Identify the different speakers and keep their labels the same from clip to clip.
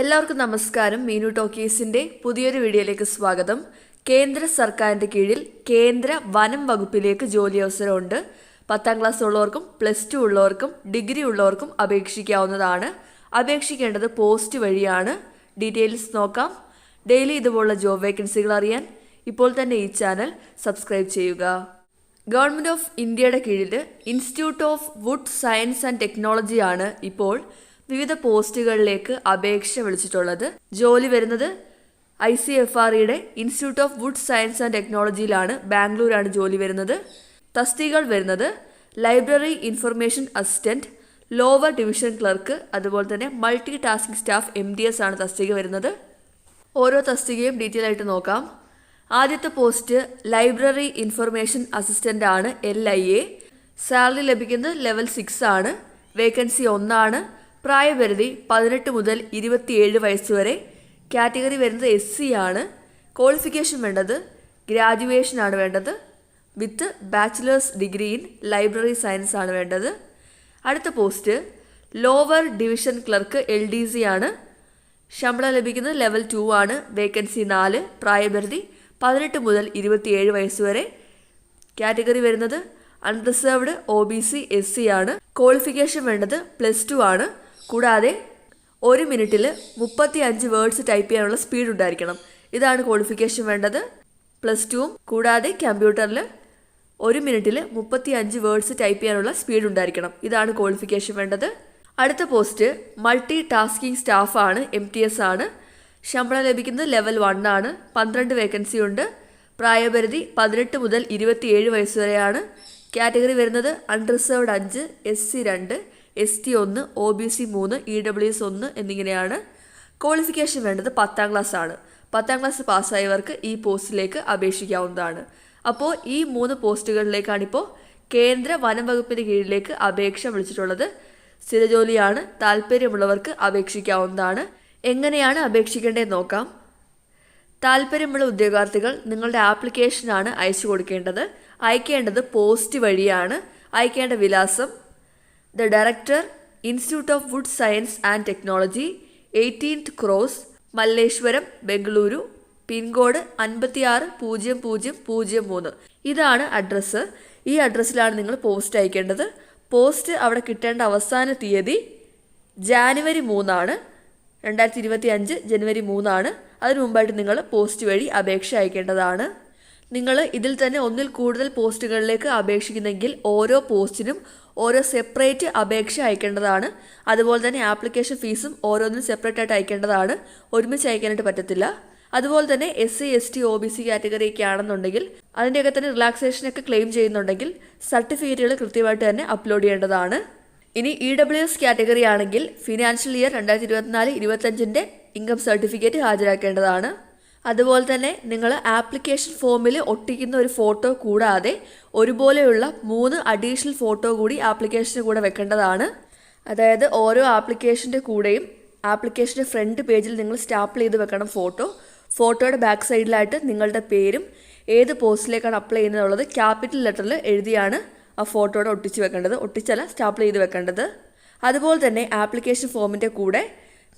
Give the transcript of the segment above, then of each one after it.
Speaker 1: എല്ലാവർക്കും നമസ്കാരം. മീനു ടോക്കീസിന്റെ പുതിയൊരു വീഡിയോയിലേക്ക് സ്വാഗതം. കേന്ദ്ര സർക്കാരിന്റെ കീഴിൽ കേന്ദ്ര വനം വകുപ്പിലേക്ക് ജോലി അവസരമുണ്ട്. പത്താം ക്ലാസ് ഉള്ളവർക്കും പ്ലസ് ടു ഉള്ളവർക്കും ഡിഗ്രി ഉള്ളവർക്കും അപേക്ഷിക്കാവുന്നതാണ്. അപേക്ഷിക്കേണ്ടത് പോസ്റ്റ് വഴിയാണ്. ഡീറ്റെയിൽസ് നോക്കാം. ഡെയിലി ഇതുപോലുള്ള ജോബ് വേക്കൻസികൾ അറിയാൻ ഇപ്പോൾ തന്നെ ഈ ചാനൽ സബ്സ്ക്രൈബ് ചെയ്യുക. ഗവൺമെന്റ് ഓഫ് ഇന്ത്യയുടെ കീഴിൽ institute of wood science and ടെക്നോളജിയാണ് ഇപ്പോൾ വിവിധ പോസ്റ്റുകളിലേക്ക് അപേക്ഷ വിളിച്ചിട്ടുള്ളത്. ജോലി വരുന്നത് ഐ സി എഫ് ആർ ഇയുടെ institute of wood science and ടെക്നോളജിയിലാണ്. ബാംഗ്ലൂരാണ് ജോലി വരുന്നത്. തസ്തികൾ വരുന്നത് library information assistant lower division clerk അതുപോലെ തന്നെ multi tasking staff M D S ആണ് തസ്തിക വരുന്നത്. ഓരോ തസ്തികയും ഡീറ്റെയിൽ ആയിട്ട് നോക്കാം. ആദ്യത്തെ പോസ്റ്റ് ലൈബ്രറി ഇൻഫർമേഷൻ അസിസ്റ്റന്റ് ആണ് എൽ ഐ എ. സാലറി ലഭിക്കുന്നത് ലെവൽ സിക്സ് ആണ് വേക്കൻസി ഒന്നാണ്. പ്രായപരിധി പതിനെട്ട് മുതൽ ഇരുപത്തിയേഴ് വയസ്സ് വരെ. കാറ്റഗറി വരുന്നത് എസ് സി ആണ്. ക്വാളിഫിക്കേഷൻ വേണ്ടത് ഗ്രാജുവേഷൻ ആണ് വേണ്ടത്. With bachelor's degree in library science ആണ് വേണ്ടത്. അടുത്ത post lower division clerk L D C ആണ്. ശമ്പളം ലഭിക്കുന്നത് ലെവൽ ടു ആണ്. വേക്കൻസി നാല് പ്രായപരിധി പതിനെട്ട് മുതൽ ഇരുപത്തിയേഴ് വയസ്സ് വരെ. കാറ്റഗറി വരുന്നത് unreserved O B C S C ആണ്. ക്വാളിഫിക്കേഷൻ വേണ്ടത് പ്ലസ് ടു ആണ്. കൂടാതെ ഒരു മിനിറ്റിൽ മുപ്പത്തി അഞ്ച് വേർഡ്സ് ടൈപ്പ് ചെയ്യാനുള്ള സ്പീഡ് ഉണ്ടായിരിക്കണം. ഇതാണ് ക്വാളിഫിക്കേഷൻ വേണ്ടത്. പ്ലസ് ടുവും കൂടാതെ കമ്പ്യൂട്ടറിൽ ഒരു മിനിറ്റിൽ മുപ്പത്തി അഞ്ച് വേർഡ്സ് ടൈപ്പ് ചെയ്യാനുള്ള സ്പീഡ് ഉണ്ടായിരിക്കണം. ഇതാണ് ക്വാളിഫിക്കേഷൻ വേണ്ടത്. അടുത്ത പോസ്റ്റ് മൾട്ടി ടാസ്കിംഗ് സ്റ്റാഫാണ് എം ടി എസ് ആണ്. ശമ്പളം ലഭിക്കുന്നത് ലെവൽ വൺ ആണ്. പന്ത്രണ്ട് വേക്കൻസി ഉണ്ട്. പ്രായപരിധി പതിനെട്ട് മുതൽ ഇരുപത്തിയേഴ് വയസ്സ് വരെയാണ്. കാറ്റഗറി വരുന്നത് അൺറിസർവ്ഡ് അഞ്ച് എസ് സി രണ്ട്. എസ് ടി ഒന്ന് ഒ ബി സി മൂന്ന് ഇ ഡബ്ല്യു എസ് ഒന്ന് എന്നിങ്ങനെയാണ് ക്വാളിഫിക്കേഷൻ വേണ്ടത് പത്താം ക്ലാസ് ആണ്. പത്താം ക്ലാസ് പാസ്സായവർക്ക് ഈ പോസ്റ്റിലേക്ക് അപേക്ഷിക്കാവുന്നതാണ്. അപ്പോൾ ഈ മൂന്ന് പോസ്റ്റുകളിലേക്കാണ് ഇപ്പോൾ കേന്ദ്ര വനം വകുപ്പിന് കീഴിലേക്ക് അപേക്ഷ വിളിച്ചിട്ടുള്ളത്. സ്ഥിരജോലിയാണ് താല്പര്യമുള്ളവർക്ക് അപേക്ഷിക്കാവുന്നതാണ്. എങ്ങനെയാണ് അപേക്ഷിക്കേണ്ടതെന്ന് നോക്കാം. താല്പര്യമുള്ള ഉദ്യോഗാർത്ഥികൾ നിങ്ങളുടെ ആപ്ലിക്കേഷനാണ് അയച്ചു കൊടുക്കേണ്ടത്. അയക്കേണ്ടത് പോസ്റ്റ് വഴിയാണ്. അയക്കേണ്ട വിലാസം the director institute of wood science and technology eighteenth cross Malleshwaram Bengaluru pin code അൻപത്തിയാറ് പൂജ്യം പൂജ്യം പൂജ്യം മൂന്ന്. ഇതാണ് അഡ്രസ്സ്. ഈ അഡ്രസ്സിലാണ് നിങ്ങൾ പോസ്റ്റ് അയക്കേണ്ടത്. പോസ്റ്റ് അവിടെ കിട്ടേണ്ട അവസാന തീയതി ജാനുവരി മൂന്നാണ്. രണ്ടായിരത്തി ഇരുപത്തി അഞ്ച് ജനുവരി മൂന്നാണ്. അതിനു മുമ്പായിട്ട് നിങ്ങൾ പോസ്റ്റ് വഴി അപേക്ഷ അയക്കേണ്ടതാണ്. നിങ്ങൾ ഇതിൽ തന്നെ ഒന്നിൽ കൂടുതൽ പോസ്റ്റുകളിലേക്ക് അപേക്ഷിക്കുന്നെങ്കിൽ ഓരോ പോസ്റ്റിനും ഓരോ സെപ്പറേറ്റ് അപേക്ഷ അയക്കേണ്ടതാണ്. അതുപോലെ തന്നെ ആപ്ലിക്കേഷൻ ഫീസും ഓരോന്നിനും സെപ്പറേറ്റ് ആയിട്ട് അയക്കേണ്ടതാണ്. ഒരുമിച്ച് അയക്കാനായിട്ട് പറ്റത്തില്ല. അതുപോലെ തന്നെ S C S T O B C കാറ്റഗറിയൊക്കെ ആണെന്നുണ്ടെങ്കിൽ അതിന്റെയൊക്കെ തന്നെ റിലാക്സേഷനൊക്കെ ക്ലെയിം ചെയ്യുന്നുണ്ടെങ്കിൽ സർട്ടിഫിക്കറ്റുകൾ കൃത്യമായിട്ട് തന്നെ അപ്ലോഡ് ചെയ്യേണ്ടതാണ്. ഇനി ഇ ഡബ്ല്യു എസ് കാറ്റഗറി ആണെങ്കിൽ ഫിനാൻഷ്യൽ ഇയർ രണ്ടായിരത്തി ഇരുപത്തിനാല് ഇരുപത്തഞ്ചിന്റെ ഇൻകം സർട്ടിഫിക്കറ്റ് ഹാജരാക്കേണ്ടതാണ്. അതുപോലെ തന്നെ നിങ്ങൾ ആപ്ലിക്കേഷൻ ഫോമിൽ ഒട്ടിക്കുന്ന ഒരു ഫോട്ടോ കൂടാതെ ഒരുപോലെയുള്ള മൂന്ന് അഡീഷണൽ ഫോട്ടോ കൂടി ആപ്ലിക്കേഷന് കൂടെ വെക്കേണ്ടതാണ്. അതായത് ഓരോ ആപ്ലിക്കേഷന്റെ കൂടെയും ആപ്ലിക്കേഷന്റെ ഫ്രണ്ട് പേജിൽ നിങ്ങൾ സ്റ്റാപ്പിൾ ചെയ്ത് വെക്കണം ഫോട്ടോ. ഫോട്ടോയുടെ ബാക്ക് സൈഡിലായിട്ട് നിങ്ങളുടെ പേരും ഏത് പോസ്റ്റിലേക്കാണ് അപ്ലൈ ചെയ്യുന്നതുള്ളത് ക്യാപിറ്റൽ ലെറ്ററിൽ എഴുതിയാണ് ആ ഫോട്ടോയുടെ ഒട്ടിച്ച് വെക്കേണ്ടത്. ഒട്ടിച്ചല്ല സ്റ്റാപ്പിൾ ചെയ്ത് വെക്കേണ്ടത്. അതുപോലെ തന്നെ ആപ്ലിക്കേഷൻ ഫോമിന്റെ കൂടെ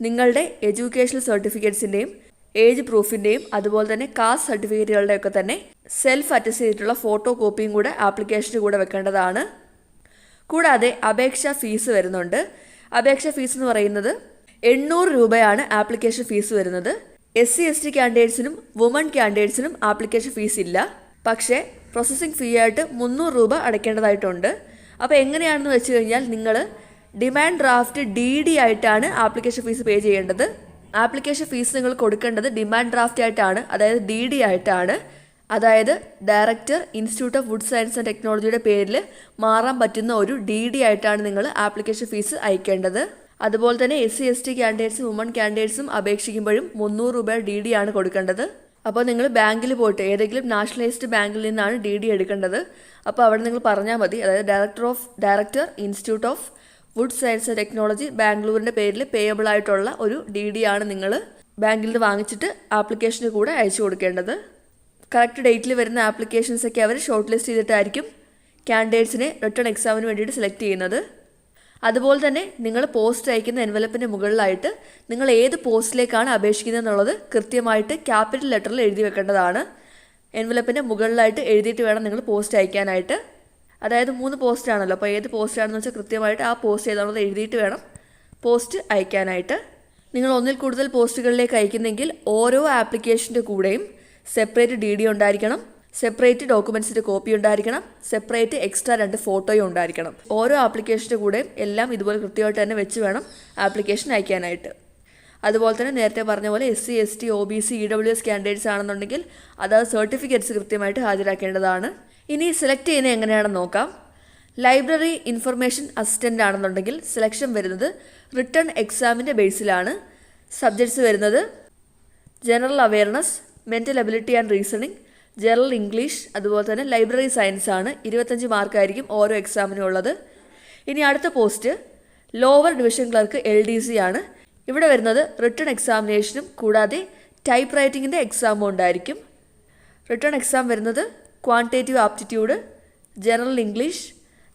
Speaker 1: നിങ്ങളുടെ എഡ്യൂക്കേഷണൽ സർട്ടിഫിക്കറ്റ്സിന്റെയും ഏജ് പ്രൂഫിന്റെയും അതുപോലെ തന്നെ കാസ്റ്റ് സർട്ടിഫിക്കറ്റുകളുടെയൊക്കെ തന്നെ സെൽഫ് അറ്റസ്റ്റ് ചെയ്തിട്ടുള്ള ഫോട്ടോ കോപ്പിയും കൂടെ ആപ്ലിക്കേഷന് കൂടെ വെക്കേണ്ടതാണ്. കൂടാതെ അപേക്ഷാ ഫീസ് വരുന്നുണ്ട്. അപേക്ഷാ ഫീസ് എന്ന് പറയുന്നത് എണ്ണൂറ് രൂപയാണ് ആപ്ലിക്കേഷൻ ഫീസ് വരുന്നത്. എസ് സി എസ് ടി കാൻഡിഡേറ്റ്സിനും വുമൺ കാൻഡിഡേറ്റ്സിനും ആപ്ലിക്കേഷൻ ഫീസ് ഇല്ല. പക്ഷേ പ്രോസസ്സിംഗ് ഫീ ആയിട്ട് മുന്നൂറ് രൂപ അടയ്ക്കേണ്ടതായിട്ടുണ്ട്. അപ്പോൾ എങ്ങനെയാണെന്ന് വെച്ച് കഴിഞ്ഞാൽ നിങ്ങൾ ഡിമാൻഡ് ഡ്രാഫ്റ്റ് ഡി ഡി ആയിട്ടാണ് ആപ്ലിക്കേഷൻ ഫീസ് പേ ചെയ്യേണ്ടത്. ആപ്ലിക്കേഷൻ ഫീസ് നിങ്ങൾ കൊടുക്കേണ്ടത് ഡിമാൻഡ് ഡ്രാഫ്റ്റ് ആയിട്ടാണ് അതായത് ഡി ഡി ആയിട്ടാണ്. അതായത് director institute of wood science and ടെക്നോളജിയുടെ പേരിൽ മാറാൻ പറ്റുന്ന ഒരു ഡി ഡി ആയിട്ടാണ് നിങ്ങൾ ആപ്ലിക്കേഷൻ ഫീസ് അയക്കേണ്ടത്. അതുപോലെ തന്നെ എസ് സി എസ് ടി ക്യാൻഡിഡേറ്റ്സും വുമൺ ക്യാൻഡിഡേറ്റ്സും അപേക്ഷിക്കുമ്പോഴും മുന്നൂറ് രൂപ ഡി ഡി ആണ് കൊടുക്കേണ്ടത്. അപ്പോൾ നിങ്ങൾ ബാങ്കിൽ പോയിട്ട് ഏതെങ്കിലും നാഷണലൈസ്ഡ് ബാങ്കിൽ നിന്നാണ് ഡി ഡി എടുക്കേണ്ടത്. അപ്പോൾ അവിടെ നിങ്ങൾ പറഞ്ഞാൽ മതി. അതായത് director of director institute of wood science and technology ബാംഗ്ലൂരിന്റെ പേരിൽ പേയബിൾ ആയിട്ടുള്ള ഒരു ഡി ഡി ആണ് നിങ്ങൾ ബാങ്കിൽ നിന്ന് വാങ്ങിച്ചിട്ട് ആപ്ലിക്കേഷന് കൂടെ അയച്ചു കൊടുക്കേണ്ടത്. കറക്റ്റ് ഡേറ്റിൽ വരുന്ന ആപ്ലിക്കേഷൻസ് ഒക്കെ അവർ ഷോർട്ട് ലിസ്റ്റ് ചെയ്തിട്ടായിരിക്കും കാൻഡിഡേറ്റ്സിനെ റിട്ടേൺ എക്സാമിന് വേണ്ടിയിട്ട് സെലക്ട് ചെയ്യുന്നത്. അതുപോലെ തന്നെ നിങ്ങൾ പോസ്റ്റ് അയക്കുന്ന എൻവലപ്പിന്റെ മുകളിലായിട്ട് നിങ്ങൾ ഏത് പോസ്റ്റിലേക്കാണ് അപേക്ഷിക്കുന്നത് എന്നുള്ളത് കൃത്യമായിട്ട് ക്യാപിറ്റൽ ലെറ്ററിൽ എഴുതി വെക്കേണ്ടതാണ്. എൻവലപ്പിന്റെ മുകളിലായിട്ട് എഴുതിയിട്ട് വേണം നിങ്ങൾ പോസ്റ്റ് അയക്കാനായിട്ട്. അതായത് മൂന്ന് പോസ്റ്റ് ആണല്ലോ. അപ്പോൾ ഏത് പോസ്റ്റ് ആണെന്ന് വെച്ചാൽ കൃത്യമായിട്ട് ആ പോസ്റ്റ് ഏതാണെന്ന് എഴുതിയിട്ട് വേണം പോസ്റ്റ് അയക്കാനായിട്ട്. നിങ്ങൾ ഒന്നിൽ കൂടുതൽ പോസ്റ്റുകളിലേക്ക് അയക്കുന്നെങ്കിൽ ഓരോ ആപ്ലിക്കേഷന്റെ കൂടെയും സെപ്പറേറ്റ് ഡി ഡി ഉണ്ടായിരിക്കണം സെപ്പറേറ്റ് ഡോക്യുമെൻസിന്റെ കോപ്പി ഉണ്ടായിരിക്കണം സെപ്പറേറ്റ് എക്സ്ട്രാ രണ്ട് ഫോട്ടോയും ഉണ്ടായിരിക്കണം. ഓരോ ആപ്ലിക്കേഷന്റെ കൂടെയും എല്ലാം ഇതുപോലെ കൃത്യമായിട്ട് തന്നെ വെച്ച് വേണം ആപ്ലിക്കേഷൻ അയക്കാനായിട്ട്. അതുപോലെ തന്നെ നേരത്തെ പറഞ്ഞ പോലെ S C S T O B C E W S candidates ആണെന്നുണ്ടെങ്കിൽ അതായത് സർട്ടിഫിക്കറ്റ്സ് കൃത്യമായിട്ട് ഹാജരാക്കേണ്ടതാണ്. ഇനി സെലക്ട് ചെയ്യുന്നത് എങ്ങനെയാണെന്ന് നോക്കാം. ലൈബ്രറി ഇൻഫർമേഷൻ അസിസ്റ്റന്റ് ആണെന്നുണ്ടെങ്കിൽ സെലക്ഷൻ വരുന്നത് റിട്ടേൺ എക്സാമിന്റെ ബേസിലാണ് സബ്ജക്ട്സ് വരുന്നത് general awareness mental ability and reasoning general English അതുപോലെ തന്നെ ലൈബ്രറി സയൻസ് ആണ്. ഇരുപത്തഞ്ച് മാർക്കായിരിക്കും ഓരോ എക്സാമിനും ഉള്ളത്. ഇനി അടുത്ത post lower division clerk L D C ആണ്. ഇവിടെ വരുന്നത് റിട്ടേൺ എക്സാമിനേഷനും കൂടാതെ ടൈപ്പ് റൈറ്റിങ്ങിന്റെ എക്സാമും ഉണ്ടായിരിക്കും. റിട്ടേൺ എക്സാം വരുന്നത് quantitative aptitude general English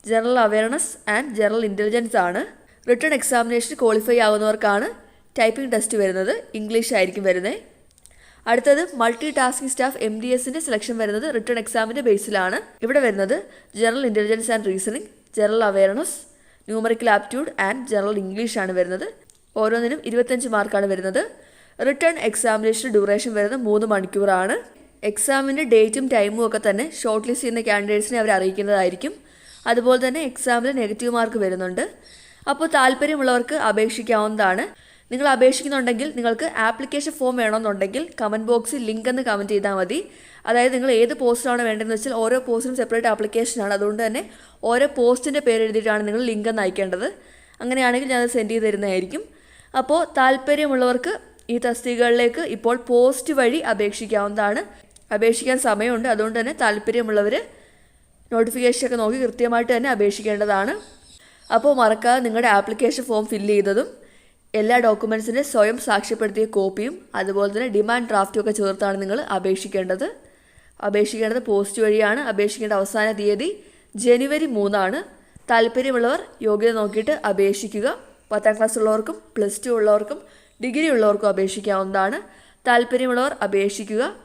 Speaker 1: general awareness and general intelligence ആണ്. റിട്ടേൺ എക്സാമിനേഷൻ ക്വാളിഫൈ ആകുന്നവർക്കാണ് ടൈപ്പിംഗ് ടെസ്റ്റ് വരുന്നത്. ഇംഗ്ലീഷ് ആയിരിക്കും വരുന്നത് അടുത്തത് multi tasking staff M D എസിന്റെ സെലക്ഷൻ വരുന്നത് റിട്ടേൺ എക്സാമിന്റെ ബേസിലാണ് ഇവിടെ വരുന്നത് general intelligence and reasoning general awareness numerical aptitude and general English ആണ് വരുന്നത്. ഓരോന്നിനും ഇരുപത്തഞ്ച് മാർക്കാണ് വരുന്നത്. റിട്ടേൺ എക്സാമിനേഷൻ ഡ്യൂറേഷൻ വരുന്നത് മൂന്ന് മണിക്കൂറാണ്. എക്സാമിന്റെ ഡേറ്റും ടൈമും ഒക്കെ തന്നെ ഷോർട്ട് ലിസ്റ്റ് ചെയ്യുന്ന കാൻഡിഡേറ്റ്സിനെ അവർ അറിയിക്കുന്നതായിരിക്കും. അതുപോലെ തന്നെ എക്സാമിൽ നെഗറ്റീവ് മാർക്ക് വരുന്നുണ്ട്. അപ്പോൾ താല്പര്യമുള്ളവർക്ക് അപേക്ഷിക്കാവുന്നതാണ്. നിങ്ങൾ അപേക്ഷിക്കുന്നുണ്ടെങ്കിൽ നിങ്ങൾക്ക് ആപ്ലിക്കേഷൻ ഫോം വേണമെന്നുണ്ടെങ്കിൽ കമന്റ് ബോക്സിൽ ലിങ്ക് എന്ന് കമന്റ് ചെയ്താൽ മതി. അതായത് നിങ്ങൾ ഏത് പോസ്റ്റാണ് വേണ്ടതെന്ന് വെച്ചാൽ ഓരോ പോസ്റ്റിനും സെപ്പറേറ്റ് ആപ്ലിക്കേഷനാണ് അതുകൊണ്ട് തന്നെ ഓരോ പോസ്റ്റിന്റെ പേര് എഴുതിയിട്ടാണ് നിങ്ങൾ ലിങ്ക് എന്ന് അയക്കേണ്ടത്. അങ്ങനെയാണെങ്കിൽ ഞാനത് സെൻഡ് ചെയ്ത് തരുന്നതായിരിക്കും. അപ്പോൾ താല്പര്യമുള്ളവർക്ക് ഈ തസ്തികകളിലേക്ക് ഇപ്പോൾ പോസ്റ്റ് വഴി അപേക്ഷിക്കാവുന്നതാണ്. അപേക്ഷിക്കാൻ സമയമുണ്ട്. അതുകൊണ്ട് തന്നെ താല്പര്യമുള്ളവർ നോട്ടിഫിക്കേഷനൊക്കെ നോക്കി കൃത്യമായിട്ട് തന്നെ അപേക്ഷിക്കേണ്ടതാണ്. അപ്പോൾ മറക്കാതെ നിങ്ങളുടെ ആപ്ലിക്കേഷൻ ഫോം ഫില്ല് ചെയ്തതും എല്ലാ ഡോക്യുമെൻസിന്റെ സ്വയം സാക്ഷ്യപ്പെടുത്തിയ കോപ്പിയും അതുപോലെ തന്നെ ഡിമാൻഡ് ഡ്രാഫ്റ്റും ഒക്കെ ചേർത്താണ് നിങ്ങൾ അപേക്ഷിക്കേണ്ടത്. അപേക്ഷിക്കേണ്ടത് പോസ്റ്റ് വഴിയാണ്. അപേക്ഷിക്കേണ്ട അവസാന തീയതി ജനുവരി മൂന്നാണ്. താല്പര്യമുള്ളവർ യോഗ്യത നോക്കിയിട്ട് അപേക്ഷിക്കുക. പത്താം ക്ലാസ് ഉള്ളവർക്കും പ്ലസ് ടു ഉള്ളവർക്കും ഡിഗ്രി ഉള്ളവർക്കും അപേക്ഷിക്കാവുന്നതാണ്. താല്പര്യമുള്ളവർ അപേക്ഷിക്കുക.